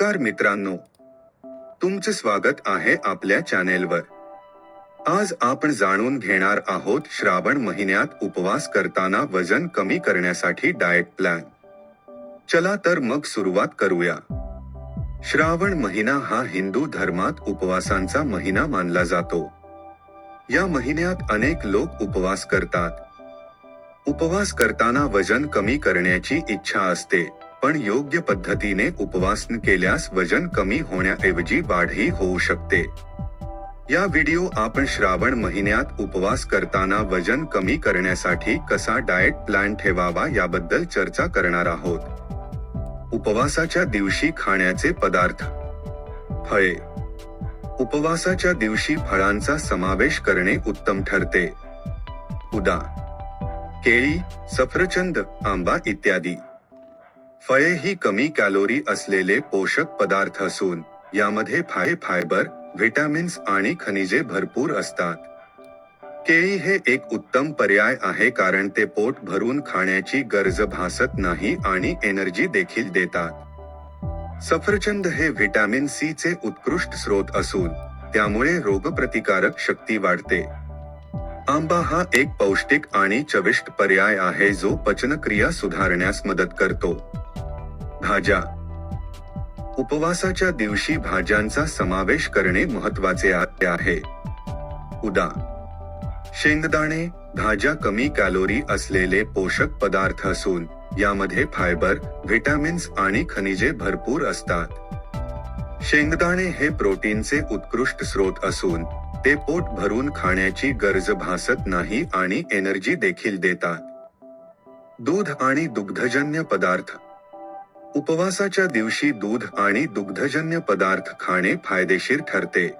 नमस्कार मित्रांनो. तुमचे स्वागत आहे आपल्या चॅनेलवर. आज आपण जाणून घेणार आहोत श्रावण महिन्यात उपवास करताना वजन कमी करण्यासाठी डाएट प्लॅन चला तर मग सुरुवात करूया. श्रावण महिना हा हिंदू धर्मात उपवासांचा महिना मानला जातो. या महिन्यात अनेक लोक उपवास करतात. उपवास करताना वजन कमी करण्याची इच्छा असते. पण योग्य पद्धतीने उपवास केल्यास वजन कमी होण्याऐवजी वाढही होऊ शकते. या व्हिडिओ आपण श्रावण महिन्यात उपवास करताना वजन कमी करण्यासाठी कसा डाएट प्लॅन ठेवावा याबद्दल चर्चा करणार आहोत. उपवासाच्या दिवशी खाण्याचे पदार्थ. फळे. उपवासाच्या दिवशी फळांचा समावेश करणे उत्तम ठरते. उदा. केळी सफरचंद आंबा इत्यादी. फळे ही कमी कॅलोरी असलेले पोषक पदार्थ असून यामध्ये फाय फायबर व्हिटॅमिन्स आणि खनिजे भरपूर असतात. केळी हे एक उत्तम पर्याय आहे कारण ते पोट भरून खाण्याची गरज भासत नाही आणि एनर्जी देखील देतात. सफरचंद हे व्हिटॅमिन सी चे उत्कृष्ट स्रोत असून त्यामुळे रोगप्रतिकारक शक्ती वाढते. आंबा हा एक पौष्टिक आणि चविष्ट पर्याय आहे जो पचनक्रिया सुधारण्यास मदत करतो. भाज्या. उपवासाच्या दिवशी भाज्यांचा समावेश करणे महत्त्वाचे आहे. उदा. शेंगदाणे भाज्या कमी कॅलोरी असलेले पोषक पदार्थ असून यामध्ये फायबर व्हिटॅमिन्स आणि खनिजे भरपूर असतात. शेंगदाणे हे प्रोटीनचे उत्कृष्ट स्रोत असून ते पोट भरून खाण्याची गरज भासत नाही आणि एनर्जी देखील देतात. दूध आणि दुग्धजन्य पदार्थ. उपवासाच्या दिवशी दूध आणि दुग्धजन्य पदार्थ खाणे फायदेशीर ठरते.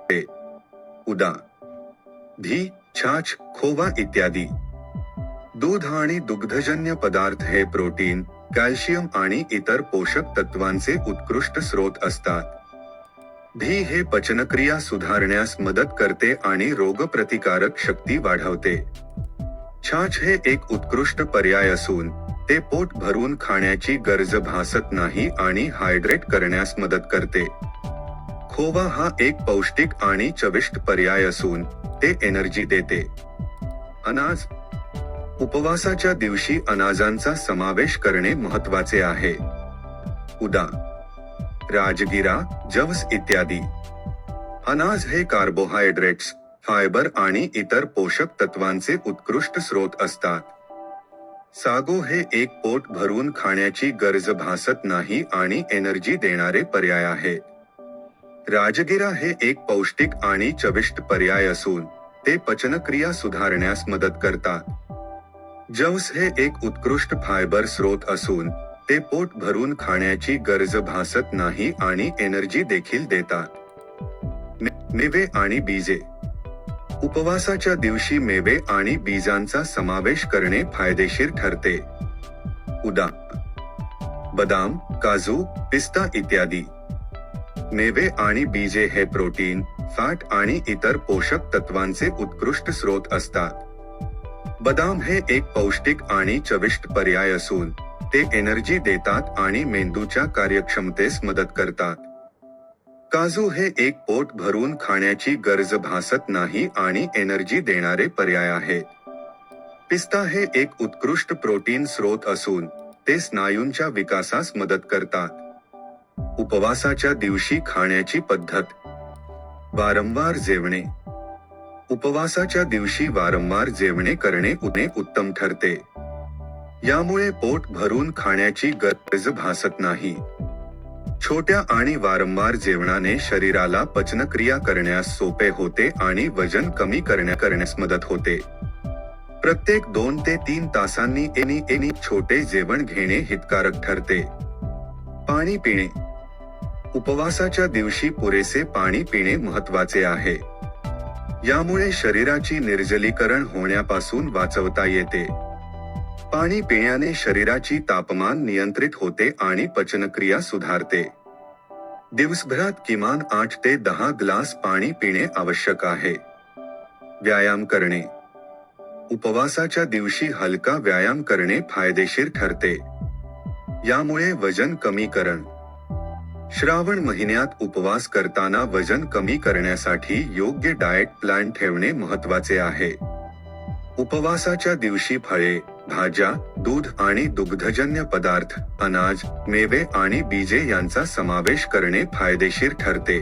उदा. धी छाछ खोवा इत्यादी. दूध आणि दुग्धजन्य पदार्थ हे प्रोटीन कॅल्शियम आणि इतर पोषक तत्वांचे उत्कृष्ट स्रोत असतात. धी हे पचनक्रिया सुधारण्यास मदत करते आणि रोगप्रतिकारक शक्ती वाढवते. छाछ हे एक उत्कृष्ट पर्याय असून ते पोट भरून खाण्याची गरज भासत नाही आणि हायड्रेट करण्यास मदत करते. खोवा हा एक पौष्टिक आणि चविष्ट पर्याय असून ते एनर्जी देते. अनाज. उपवासाच्या दिवशी अनाजांचा समावेश करणे महत्त्वाचे आहे. उदा. राजगिरा जवस इत्यादी. अनाज हे कार्बोहायड्रेट्स फायबर आणि इतर पोषक तत्वांचे उत्कृष्ट स्रोत असतात. सागो हे एक पोट भरून खाण्याची गरज भासत नाही आणि एनर्जी देणारे पर्याय आहे. राजगिरा हे एक पौष्टिक आणि चविष्ट पर्याय असून ते पचनक्रिया सुधारण्यास मदत करतात. जवस हे एक उत्कृष्ट फायबर स्रोत असून ते पोट भरून खाण्याची गरज भासत नाही आणि एनर्जी देखील देतात. निवे आणि बीजे उपवासाच्या दिवशी मेवे आणि बीजांचा समावेश करणे फायदेशीर ठरते. उदा बदाम काजू पिस्ता इत्यादी. मेवे आणि बीजे हे प्रोटीन फॅट आणि इतर पोषक तत्वांचे उत्कृष्ट स्रोत असतात. बदाम हे एक पौष्टिक आणि चविष्ट पर्याय असून ते एनर्जी देतात आणि मेंदूच्या कार्यक्षमतेस मदत करतात. काजू हे एक पोट भरून खाण्याची गरज भासत नाही आणि एनर्जी देणारे पर्याय आहे. पिस्ता हे एक उत्कृष्ट प्रोटीन स्रोत असून ते स्नायूंच्या विकासास मदत करतात. उपवासाच्या दिवशी खाण्याची पद्धत. वारंवार जेवणे. उपवासाच्या दिवशी वारंवार जेवणे करणे उणे उत्तम ठरते. यामुळे पोट भरून खाण्याची गरज भासत नाही. छोट्या आणि वारंवार जेवणाने शरीराला पचनक्रिया करण्यास सोपे होते आणि वजन कमी करण्या करण्यास मदत होते. प्रत्येक दोन ते तीन तासांनी एनी एनी छोटे जेवण घेणे हितकारक ठरते. पाणी पिणे. उपवासाच्या दिवशी पुरेसे पाणी पिणे महत्त्वाचे आहे. यामुळे शरीराची निर्जलीकरण होण्यापासून वाचवता येते. पाणी पिण्याने शरीराची तापमान नियंत्रित होते आणि पचनक्रिया सुधारते. दिवसभरात किमान आठ ते दहा ग्लास पाणी पिणे आवश्यक आहे. व्यायाम करणे. उपवासाच्या दिवशी हलका व्यायाम करणे फायदेशीर ठरते. यामुळे वजन कमी करण. श्रावण महिन्यात उपवास करताना वजन कमी करण्यासाठी योग्य डाएट प्लॅन ठेवणे महत्त्वाचे आहे. उपवासाच्या दिवशी फळे भाज्या दूध आणि दुग्धजन्य पदार्थ अनाज मेवे आणि बीजे यांचा समावेश करणे फायदेशीर ठरते.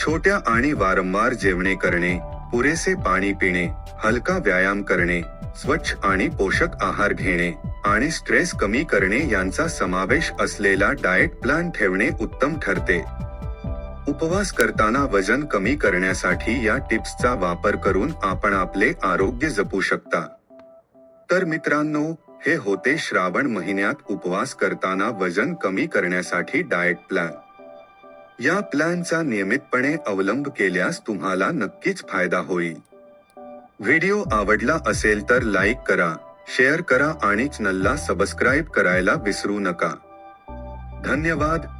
छोट्या आणि वारंवार जेवणे करणे पुरेसे पाणी पिणे हलका व्यायाम करणे स्वच्छ आणि पोषक आहार घेणे आणि स्ट्रेस कमी करणे यांचा समावेश असलेला डाएट प्लॅन ठेवणे उत्तम ठरते. उपवास करताना वजन कमी करण्यासाठी या टिप्सचा वापर करून आपण आपले आरोग्य जपू शकता. तर मित्रांनो हे होते श्रावण महिन्यात उपवास करताना वजन कमी करण्यासाठी डाएट प्लॅन या प्लॅनचा नियमितपणे अवलंब केल्यास तुम्हाला नक्कीच फायदा होईल. व्हिडिओ आवडला असेल तर लाईक करा शेअर करा आणि चॅनलला सबस्क्राईब करायला विसरू नका. धन्यवाद.